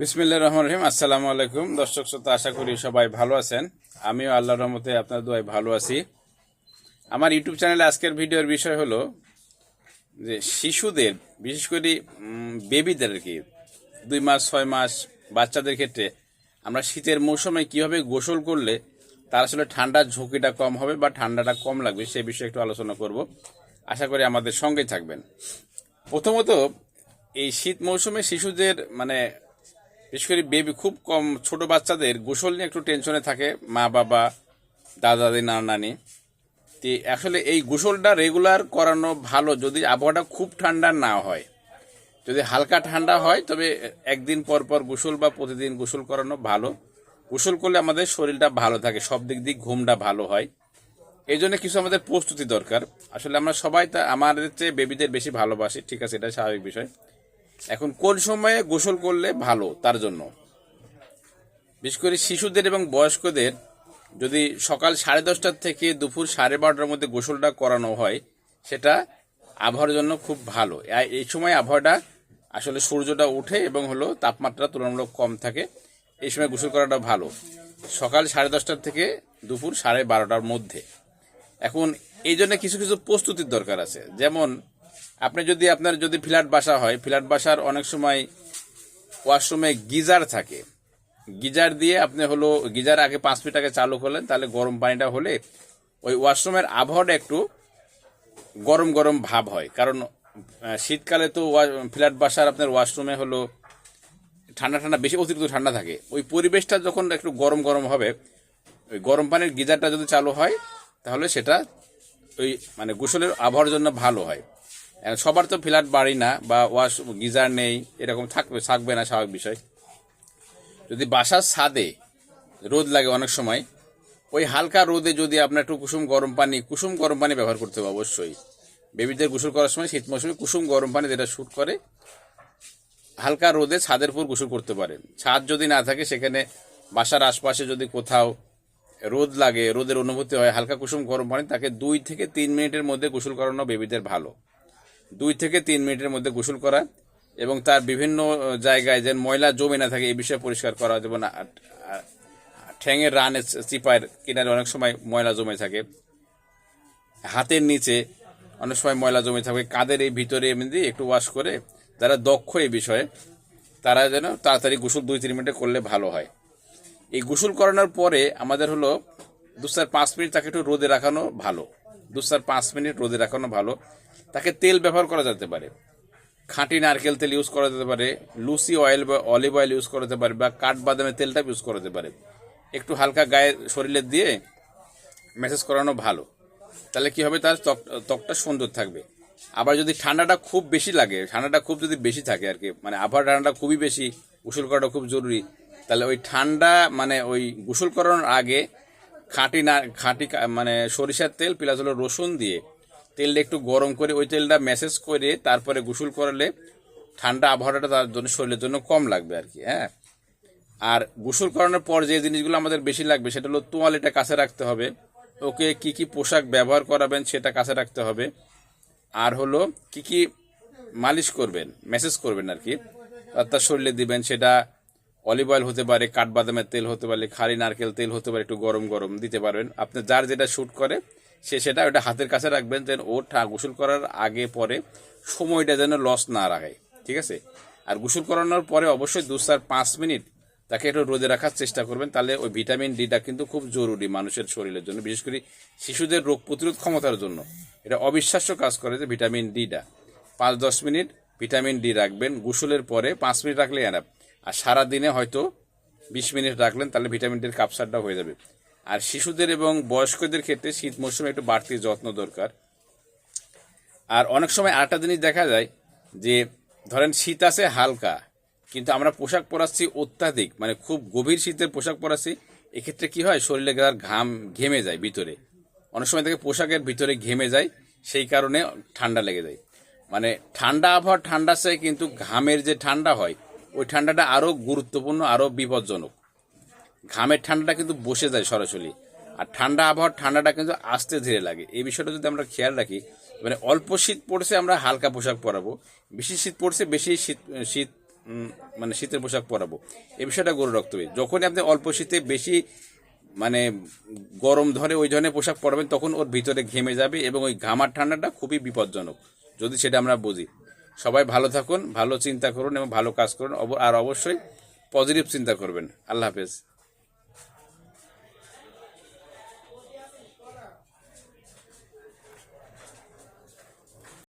বিসমিল্লা রহমান রহিম। আসসালামু আলাইকুম। দর্শক শ্রোতা, আশা করি সবাই ভালো আছেন। আমিও আল্লাহ রহমতে আপনার দোয়ায় ভালো আছি। আমার ইউটিউব চ্যানেলে আজকের ভিডিওর বিষয় হলো যে শিশুদের, বিশেষ করে বেবিদের আর কি, দুই মাস, ছয় মাস বাচ্চাদের ক্ষেত্রে আমরা শীতের মৌসুমে কীভাবে গোসল করলে তার আসলে ঠান্ডার ঝুঁকিটা কম হবে বা ঠান্ডাটা কম লাগবে সে বিষয়ে একটু আলোচনা করব। আশা করি আমাদের সঙ্গেই থাকবেন। প্রথমত, এই শীত মৌসুমে শিশুদের মানে বিশেষ করে বেবি খুব কম, ছোট বাচ্চাদের গোসল নিয়ে একটু টেনশনে থাকে মা, বাবা দাদা দাদি নানা নানি তো আসলে এই গোসলটা রেগুলার করানো ভালো যদি আবহাওয়াটা খুব ঠান্ডা না হয়। যদি হালকা ঠান্ডা হয়, তবে একদিন পর পর গোসল বা প্রতিদিন গোসল করানো ভালো। গোসল করলে আমাদের শরীরটা ভালো থাকে, সব দিক দিয়ে ঘুমটা ভালো হয়। এই জন্য কিছু আমাদের প্রস্তুতি দরকার। আসলে আমরা সবাই তা, আমাদের চেয়ে বেবিদের বেশি ভালোবাসি, ঠিক আছে এটা স্বাভাবিক বিষয়। এখন কোন সময়ে গোসল করলে ভালো তার জন্য? বিশেষ করে শিশুদের এবং বয়স্কদের যদি সকাল সাড়ে দশটার থেকে দুপুর সাড়ে বারোটার মধ্যে গোসলটা করানো হয়, সেটা আবহাওয়ার জন্য খুব ভালো। এই সময় আবহাওয়াটা আসলে সূর্যটা উঠে এবং হলো তাপমাত্রা তুলনামূলক কম থাকে, এই সময় গোসল করাটা ভালো। সকাল সাড়ে দশটার থেকে দুপুর সাড়ে বারোটার মধ্যে। এখন এই জন্য কিছু কিছু প্রস্তুতির দরকার আছে। যেমন আপনি যদি আপনার যদি ফ্ল্যাট বাসা হয়, ফ্ল্যাট বাসার অনেক সময় ওয়াশরুমে গিজার থাকে। গিজার দিয়ে আপনি হলো, গিজার আগে পাঁচ মিনিট আগে চালু করলেন, তাহলে গরম পানিটা হলে ওই ওয়াশরুমের আবহাওয়াটা একটু গরম গরম ভাব হয়। কারণ শীতকালে তো ফ্ল্যাট বাসার আপনার ওয়াশরুমে হলো ঠান্ডা ঠান্ডা, বেশি অতিরিক্ত ঠান্ডা থাকে। ওই পরিবেশটা যখন একটু গরম গরম হবে, ওই গরম পানির গিজারটা যদি চালু হয়, তাহলে সেটা ওই মানে গোসলের আবহাওয়ার জন্য ভালো হয়। সবার তো ফ্ল্যাট বাড়ি না বা ওয়াশ গিজার নেই, এরকম থাকবে থাকবে না স্বাভাবিক বিষয়। যদি বাসার ছাদে রোদ লাগে অনেক সময়, ওই হালকা রোদে যদি আপনার একটু কুসুম গরম পানি, কুসুম গরম পানি ব্যবহার করতে হবে অবশ্যই। বেবিদের গোসল করার সময় শীত মৌসুমে কুসুম গরম পানি যেটা শ্যুট করে, হালকা রোদে ছাদের উপর গোসল করতে পারেন। ছাদ যদি না থাকে, সেখানে বাসার আশপাশে যদি কোথাও রোদ লাগে, রোদের অনুভূতি হয়, হালকা কুসুম গরম পানি, তাকে দুই থেকে তিন মিনিটের মধ্যে গোসল করানো বেবিদের ভালো। দুই থেকে তিন মিনিটের মধ্যে গোসল করা এবং তার বিভিন্ন জায়গায় যেন ময়লা জমে না থাকে এই বিষয়ে পরিষ্কার করা, যেমন ঠ্যাঙের রানের চিপায়ের কিনারে অনেক সময় ময়লা জমে থাকে। হাতের নিচে অনেক সময় ময়লা জমে থাকে, কাঁধের এই ভিতরে এমনি একটু ওয়াশ করে যারা দক্ষ এই বিষয়ে, তারা যেন তাড়াতাড়ি গোসল দুই তিন মিনিটে করলে ভালো হয়। এই গোসল করানোর পরে আমাদের হলো দু চার পাঁচ মিনিট তাকে একটু রোদে রাখানো ভালো। দু চার পাঁচ মিনিট রোদে রাখানো ভালো। তাকে তেল ব্যবহার করা যেতে পারে। খাঁটি নারকেল তেল ইউজ করা যেতে পারে। লুসি অয়েল বা অলিভ অয়েল ইউজ করা যেতে পারে বা কাঠবাদামের তেলটা ইউজ করা যেতে পারে। একটু হালকা গায়ে শরীরে দিয়ে মেসেজ করানো ভালো। তাহলে কি হবে? তার ত্বক, ত্বকটা সুন্দর থাকবে। আবার যদি ঠান্ডাটা খুব বেশি লাগে, ঠান্ডাটা খুব যদি বেশি থাকে আর কি মানে আবহাওয়া ঠান্ডাটা খুবই বেশি গোসল করাটা খুব জরুরি, তাহলে ওই ঠান্ডা মানে ওই গোসল করানোর আগে খাঁটি না, খাঁটি মানে সরিষার তেল প্লাস হলো রসুন দিয়ে তেলটা একটু গরম করে ওই তেলটা ম্যাসেজ করে তারপরে গোসল করালে ঠান্ডা আবহাওয়াটা তার জন্য শরীরের জন্য কম লাগবে আর কি হ্যাঁ? আর গোসল করানোর পর যে জিনিসগুলো আমাদের বেশি লাগবে সেটা হলো তোয়ালিটা কাছে রাখতে হবে। ওকে কি কি পোশাক ব্যবহার করাবেন সেটা কাছে রাখতে হবে। আর হলো কি কি মালিশ করবেন মেসেজ করবেন আর কি। তার শরীরে দিবেন সেটা অলিভ অয়েল হতে পারে কাঠবাদামের তেল হতে পারে, খালি নারকেল তেল হতে পারে, একটু গরম গরম দিতে পারবেন। আপনি যার যেটা শ্যুট করে, সে সেটা ওটা হাতের কাছে রাখবেন যেন ও গোসল করার আগে পরে সময়টা যেন লস না রাখে, ঠিক আছে? আর গোসল করানোর পরে অবশ্যই দু চার পাঁচ মিনিট তাকে একটু রোদে রাখার চেষ্টা করবেন, তাহলে ওই ভিটামিন ডিটা কিন্তু খুব জরুরি মানুষের শরীরের জন্য, বিশেষ করে শিশুদের রোগ প্রতিরোধ ক্ষমতার জন্য। এটা অবিশ্বাস্য কাজ করে যে ভিটামিন ডিটা পাঁচ দশ মিনিট ভিটামিন ডি রাখবেন, গোসলের পরে পাঁচ মিনিট রাখলে এনাফ আর সারা দিনে হয়তো বিশ মিনিট রাখলেন, তাহলে ভিটামিন ডির কাপসারটা হয়ে যাবে। আর শিশুদের এবং বয়স্কদের ক্ষেত্রে শীত মৌসুমে একটু বাড়তি যত্ন দরকার। আর অনেক সময় আরেকটা জিনিস দেখা যায় যে, ধরেন শীত আছে হালকা, কিন্তু আমরা পোশাক পরাচ্ছি অত্যাধিক মানে খুব গভীর শীতের পোশাক পরাচ্ছি, এক্ষেত্রে কি হয়? শরীরে তার ঘাম ঘেমে যায় ভিতরে। অনেক সময় থেকে পোশাকের ভিতরে ঘেমে যায়, সেই কারণে ঠান্ডা লেগে যায়। মানে ঠান্ডা আবহাওয়া ঠান্ডা চাই কিন্তু ঘামের যে ঠান্ডা হয় ওই ঠান্ডাটা আরও গুরুত্বপূর্ণ আরও বিপজ্জনক। ঘামের ঠান্ডাটা কিন্তু বসে যায় সরাসরি। আর ঠান্ডা আবহাওয়ার ঠান্ডাটা কিন্তু আস্তে ধীরে লাগে। এই বিষয়টা যদি আমরা খেয়াল রাখি মানে অল্প শীত পড়ছে আমরা হালকা পোশাক পরাবো। বেশি শীত পড়ছে, বেশি শীত শীত মানে শীতের পোশাক পরাবো। এই বিষয়টা গরু রাখতে হবে যখনই আপনি অল্প শীতে বেশি মানে গরম ধরে ওই ধরনের পোশাক পরাবেন, তখন ওর ভিতরে ঘেমে যাবে এবং ওই ঘামার ঠান্ডাটা খুবই বিপজ্জনক। যদি সেটা আমরা বুঝি। সবাই ভালো থাকুন, ভালো চিন্তা করুন এবং ভালো কাজ করুন। আর অবশ্যই পজিটিভ চিন্তা করবেন। আল্লাহ হাফেজ।